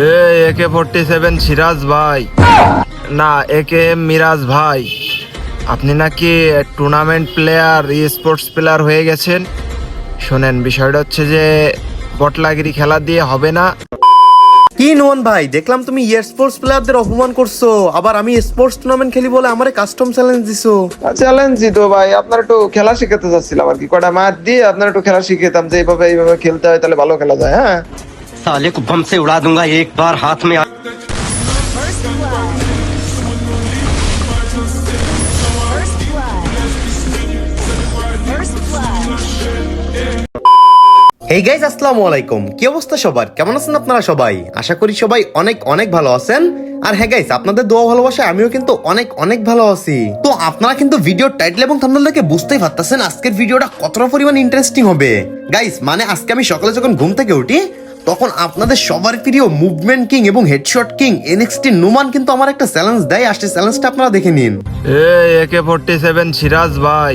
এ একে forty seven Siraj ভাই। না একে এম মিরাজ ভাই। আপনি নাকি tournament player esports player হয়ে গেছেন? শোনেন বিষয়টা হচ্ছে যে বটলাগিরি খেলা দিয়ে হবে না। কি নোমান ভাই দেখলাম তুমি ইয়ার স্পোর্টস প্লেয়ারদের অপমান করছ। আবার আমি স্পোর্টস টুর্নামেন্ট খেলি বলে আমারে কাস্টম চ্যালেঞ্জ দিছো। চ্যালেঞ্জই তো ভাই। আপনার একটু খেলা শিখাতে চাচ্ছিলাম আর কি। কটা ম্যাচ দিয়ে আপনার একটু খেলা শিখাতাম যে এইভাবে এইভাবে খেলতে হয় তাহলে ভালো খেলা যায় হ্যাঁ? साले को बम से उड़ा दूंगा एक बार हाथ में आ... First blood. First blood. First blood. এই গাইজ আসসালামু আলাইকুম কি অবস্থা সবার কেমন আছেন আপনারা সবাই আশা করি সবাই অনেক অনেক ভালো আছেন আর হ্যাঁ গাইস আপনাদের দোয়া ভালোবাসা আমিও কিন্তু অনেক অনেক ভালো আছি তো আপনারা কিন্তু ভিডিও টাইটেল এবং থাম্বনেল দেখে বুঝতেই পারতেছেন আজকের ভিডিওটা কতটা পরিমাণ ইন্টারেস্টিং হবে গাইস মানে আজকে আমি সকালে যখন ঘুম থেকে উঠি তখন আপনাদের সবার প্রিয় মুভমেন্ট কিং এবং হেডশট কিং এনএক্সটি নুমান কিন্তু আমার একটা চ্যালেঞ্জ দেয়। আসছে চ্যালেঞ্জটা আপনারা দেখে নিন। এ একে ফোরটি সেভেন সিরাজ ভাই।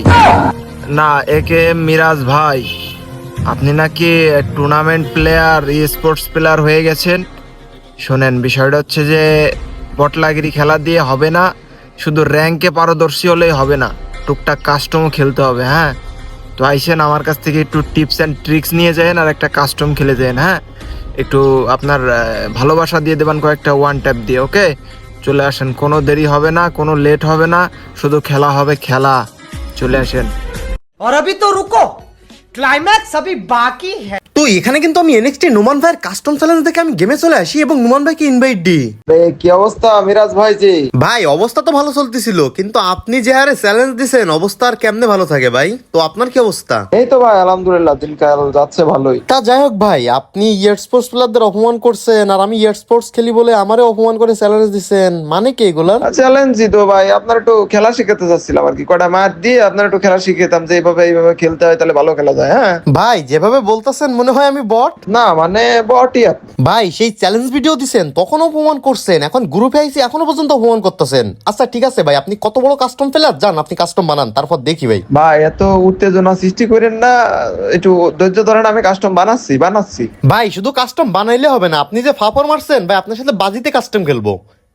না একে এম মিরাজ ভাই। আপনি নাকি tournament player esports player হয়ে গেছেন? শোনেন, বিষয়টা হচ্ছে যে বটলাগিরি খেলা দিয়ে হবে না, শুধু র্যাঙ্কে পারদর্শী হলেই হবে না, টুকটাক কাস্টমও খেলতে হবে হ্যাঁ? তো আইসেন আমার কাছ থেকে একটু টিপস অ্যান্ড ট্রিক্স নিয়ে যান আর একটা কাস্টম খেলে যান হ্যাঁ? একটু আপনার আহ, ভালোবাসা দিয়ে দেবেন কয়েকটা ওয়ান ট্যাপ দিয়ে ওকে চলে আসেন কোনো দেরি হবে না কোনো লেট হবে না শুধু খেলা হবে খেলা চলে আসেন और अभी तो रुको क्लाइमैक्स अभी बाकी है তো এখানে কিন্তু আমি এনএক্সটি নুমান ভাইয়ের কাস্টম চ্যালেঞ্জ দেখে আমি গেমে চলে আসি এবং নুমান ভাইকে ইনভাইট দিই। কি অবস্থা মিরাজ ভাই জি ভাই অবস্থা তো ভালো চলতেছিল কিন্তু আপনি যে হারে চ্যালেঞ্জ দিছেন অবস্থা আর কেমনে ভালো থাকে ভাই? তো আপনার কি অবস্থা? এই তো ভাই আলহামদুলিল্লাহ দিনকাল যাচ্ছে ভালোই। তা যাই হোক ভাই আপনি ইয়ার স্পোর্টস প্লেয়ারদের অপমান করছেন আর আমি ইয়ার স্পোর্টস খেলি বলে আমারে অপমান করে চ্যালেঞ্জ দিছেন মানে কি এগুলা চ্যালেঞ্জই তো ভাই আপনার একটু খেলা শিখাতে চাচ্ছিলাম আর কি কটা ম্যাচ দিয়ে আপনার একটু খেলা শিখাতাম যে এইভাবে এইভাবে খেলতে হয় তাহলে ভালো খেলা যায় হ্যাঁ? ভাই যেভাবে বলতেছেন মনে হয় আমি বট না মানে আপনি ভাই সেই চ্যালেঞ্জ ভিডিও দিছেন তখন অপমান করছেন। এখন গ্রুপে আইসি এখনও পর্যন্ত অপমান করতেছেন। আচ্ছা ঠিক আছে ভাই আপনি কত বড় কাস্টম প্লেয়ার যান আপনি কাস্টম বানান তারপর দেখি ভাই। ভাই এত উত্তেজনা সৃষ্টি করেন না একটু ধৈর্য ধরেন আমি কাস্টম বানাচ্ছি বানাচ্ছি। ভাই শুধু কাস্টম বানাইলে হবে না আপনি যে ফাফর মারছেন ভাই আপনার সাথে বাজিতে কাস্টম খেলব।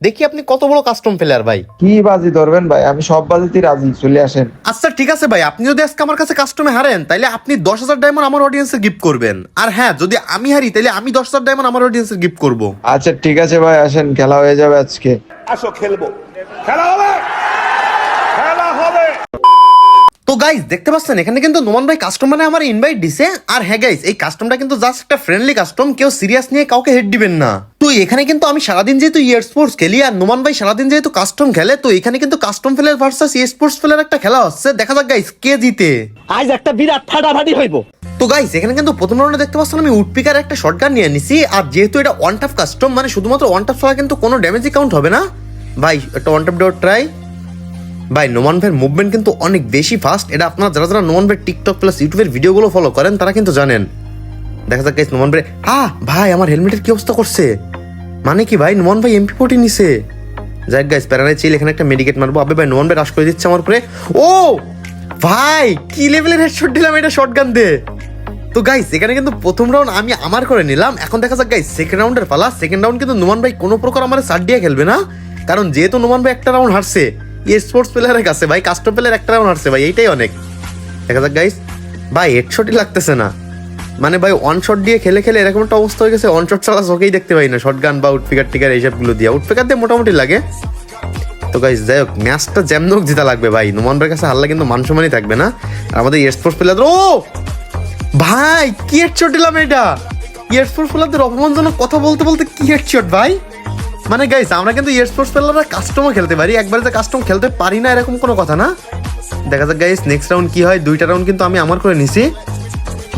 দেখি আপনি কত বড় কাস্টম প্লেয়ার ভাই। কি বাজি ধরবেন ভাই? আমি সব বাজিতে রাজি চলে আসেন। আচ্ছা ঠিক আছে ভাই আপনি যদি আজকে আমার কাছে কাস্টমে হারেন তাহলে আপনি দশ হাজার ডায়মন্ড আমার অডিয়েন্সে গিফট করবেন। আর হ্যাঁ যদি আমি হারি তাহলে আমি দশ হাজার ডায়মন্ড আমার অডিয়েন্সে গিফট করব। আচ্ছা ঠিক আছে ভাই আসেন খেলা হয়ে যাবে আজকে। আসো খেলব। খেলা হবে? খেলা হবে তো গাইস দেখতে পাচ্ছেন? এখানে কিন্তু নোমান ভাই কাস্টম মানে আমার ইনভাইট দিছে। আর হ্যাঁ গাইস এই কাস্টমটা কিন্তু জাস্ট একটা ফ্রেন্ডলি কাস্টম কেউ সিরিয়াস নিয়ে কাউকে হেড দিবেন না। তো এখানে কিন্তু আমি সারাদিন যেহেতু ইয়ার স্পোর্টস খেলি আর নোমান ভাই সারাদিন যেহেতু কাস্টম খেলে তো এখানে কিন্তু custom player versus esports player একটা খেলা হচ্ছে। দেখা যাক গাইস কে জিতে। আজ একটা বিরাট ফাটাফাটি হইব। তো গাইস এখানে কিন্তু প্রথম রাউন্ডে দেখতে পাচ্ছেন আমি উডপিকার একটা শটগান নিয়ে নিছি। আর যেহেতু এটা ওয়ান টাপ কাস্টম মানে শুধুমাত্র ওয়ান টাপ ছাড়া কিন্তু কোনো ড্যামেজই কাউন্ট হবে না। ভাই একটা ওয়ান টাপ ডট ট্রাই ভাই নোমান ভাইয়ের মুভমেন্ট কিন্তু অনেক বেশি ফাস্ট এটা আপনারা যারা যারা নোমান ভাই টিকটক প্লাস ইউটিউবের ভিডিওগুলো ফলো করেন, তারা কিন্তু জানেন। দেখা যাক নোমান ভাই আ ভাই, আমার হেলমেটের কি অবস্থা করছে? মানে কি ভাই নোমান ভাই এমপি ফোর্টি নিছে। যাক গাইস প্যারানাই চিল এখানে একটা মেডিকেট মারবো। আবে ভাই নোমান ভাই রাশ করে দিচ্ছে আমার উপরে। ও, ভাই, কি লেভেলের হেডশট দিলাম এটা শটগান দিয়ে। তো গাইস এখানে কিন্তু প্রথম রাউন্ড আমি আমার করে নিলাম। এখন দেখা যাক গাইস সেকেন্ড রাউন্ডের পালা। সেকেন্ড রাউন্ড কিন্তু নোমান ভাই কোনো প্রকার আমার সার দিয়ে খেলবে না। কারণ যেহেতু নোমান ভাই একটা রাউন্ড হারছে স্পোর্টস প্লেয়ারের কাছে, ভাই কাস্টম প্লেয়ার একটা রাউন্ড হারছে, ভাই, এইটাই অনেক। দেখা যাক গাইস ভাই হেডশটই লাগতেছে না। মানে ভাই ওয়ান শট দিয়ে খেলে খেলে এরকম একটা অবস্থা হয়ে গেছে ওয়ান শট ছাড়া চোখেই দেখতে পাই না শর্ট গান বা উডফিকার টিকার এইসবগুলো দিয়ে। উডফিকার দিয়ে মোটামুটি লাগে। তো গাইস যাই হোক ম্যাচটা যেমন হোক জিতা লাগবে, ভাই। নোমান ভাইয়ের কাছে হারলে কিন্তু মান সম্মানই থাকবে না। আর আমাদের স্পোর্টস প্লেয়ার ও! ভাই, কি হেডশট দিলাম এটা? স্পোর্টস প্লেয়ারদের অপমানজনক কথা বলতে বলতে কি হেডশট ভাই? মানে গাইস আমরা কিন্তু স্পোর্টস প্লেয়াররা কাস্টমও খেলতে পারি। একবারে যে কাস্টম খেলতে পারি না, এরকম কোনো কথা না। দেখা যাক গাইস নেক্সট রাউন্ড কি হয়? দুইটা রাউন্ড কিন্তু আমি আমার করে নিছি।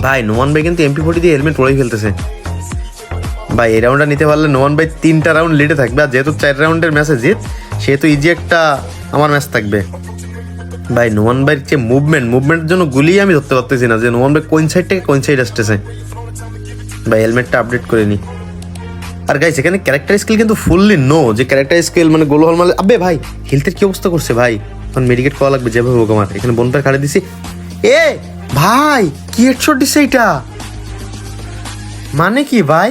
ভাই নোমান ভাই কিন্তু এমপি ফোর্টি দিয়ে হেলমেট পরেই ফেলতেছে। ভাই, এই রাউন্ডটা নিতে পারলে নোমান ভাই তিনটা রাউন্ড লিডে থাকবে। আর যেহেতু চার রাউন্ডের ম্যাচে জিত সেহেতু ইজি একটা আমার ম্যাচ থাকবে। ভাই নোমান ভাইয়ের যে মুভমেন্ট মুভমেন্টের জন্য গুলি আমি ধরতে পারতেছি না যে নোমান ভাই কোন সাইড থেকে কোন সাইড আসতেছে। ভাই হেলমেটটা আপডেট করে নি। আর গাইস এখানে ক্যারেক্টার স্কিল কিন্তু ফুললি নো যে ক্যারেক্টার স্কিল মানে গোল হল মারলে আবে ভাই হেলথের কি অবস্থা করছে ভাই? তখন মেডিকেট করা লাগবে, যেভাবে হোক আমার। এখানে বোনপার খাড়ে দিছি। এ, ভাই, কি হেডশট দিছে এটা মানে কি ভাই?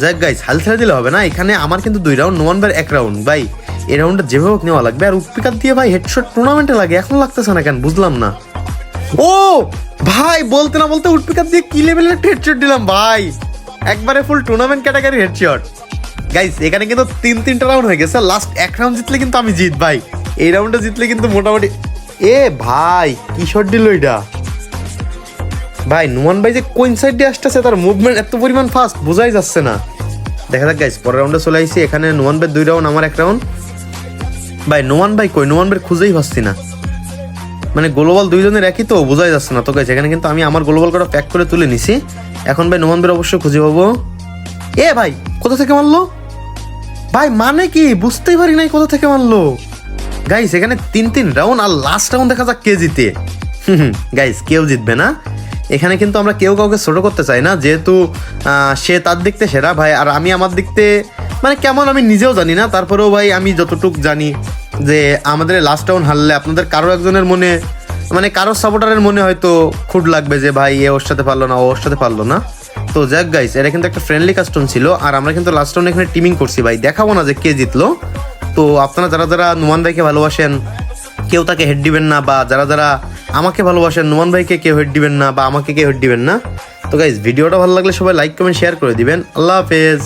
যাক গাইস হাল ছেড়ে দিলে হবে না। এখানে আমার কিন্তু দুই রাউন্ড নোমান ভাইয়ের এক রাউন্ড ভাই, এই রাউন্ডটা যেভাবে হোক নেওয়া লাগবে। আর উৎপিকার দিয়ে ভাই হেডশট টুর্নামেন্টে লাগে, এখন লাগতেছে না কেন? বুঝলাম না। ও, ভাই, বলতে না বলতে উৎপিকার দিয়ে কি লেভেলের একটা হেডশট দিলাম ভাই? একবারে full tournament category headshot guys এখানে কিন্তু তিন, তিনটা রাউন্ড হয়ে গেছে। লাস্ট এক রাউন্ড জিতলে কিন্তু আমি জিত, ভাই। এই রাউন্ডটা জিতলে কিন্তু মোটামুটি এ ভাই, কি শট দিল এটা? ভাই, নুমান ভাই যে কোন সাইড দিয়ে আসতেছে, তার মুভমেন্ট এত পরিমাণ ফাস্ট বোঝাই যাচ্ছে না। দেখা যাক গাইস পরের রাউন্ডে চলে আইছি এখানে নোমান ভাই দুই রাউন্ড আমার এক রাউন্ড ভাই, নোমান ভাই কই? নোমান ভাই খুঁজেই পাচ্ছি না। মানে গ্লোবাল দুইজনের একই তো, বোঝাই যাচ্ছে না। তো গাইস এখানে কিন্তু আমি আমার গ্লোবাল কটা প্যাক করে তুলে নিছি। এখন ভাই নোমান ভাই অবশ্যই খুঁজে পাবো। এ ভাই, কোথা থেকে মারলো? ভাই মানে কি? বুঝতেই পারি নাই কোথা থেকে মারলো। গাইস এখানে তিন তিন রাউন্ড আর লাস্ট রাউন্ড দেখা যাক কে জিতে। গাইস কেউ জিতবে না। এখানে কিন্তু আমরা কেউ কাউকে ছোট করতে চাই না, যেহেতু সে তার দিকতে সেরা ভাই, আর আমি আমার দিকতে মানে কেমন আমি নিজেও জানি না, তারপরেও ভাই আমি যতটুক জানি যে আমাদের লাস্ট রাউন্ড হারলে আপনাদের কারও একজনের মনে মানে কারও সাপোর্টারের মনে হয়তো খুট লাগবে যে, ভাই, এ ওর সাথে পারল না ওর সাথে পারল না। তো যাক গাইস এটা কিন্তু একটা ফ্রেন্ডলি কাস্টম ছিল। আর আমরা কিন্তু লাস্ট রাউন্ড এখানে টিমিং করছি, ভাই। দেখাবো না যে কে জিতলো। তো আপনারা যারা যারা নুমান ভাইকে ভালোবাসেন, কেউ তাকে হেড দিবেন না, বা যারা যারা আমাকে ভালোবাসেন নুমান ভাইকে কেউ হেড দিবেন না, বা আমাকে কেউ হেড দিবেন না। তো গাইজ ভিডিওটা ভালো লাগলে সবাই লাইক কমেন্ট শেয়ার করে দিবেন। আল্লাহ হাফেজ।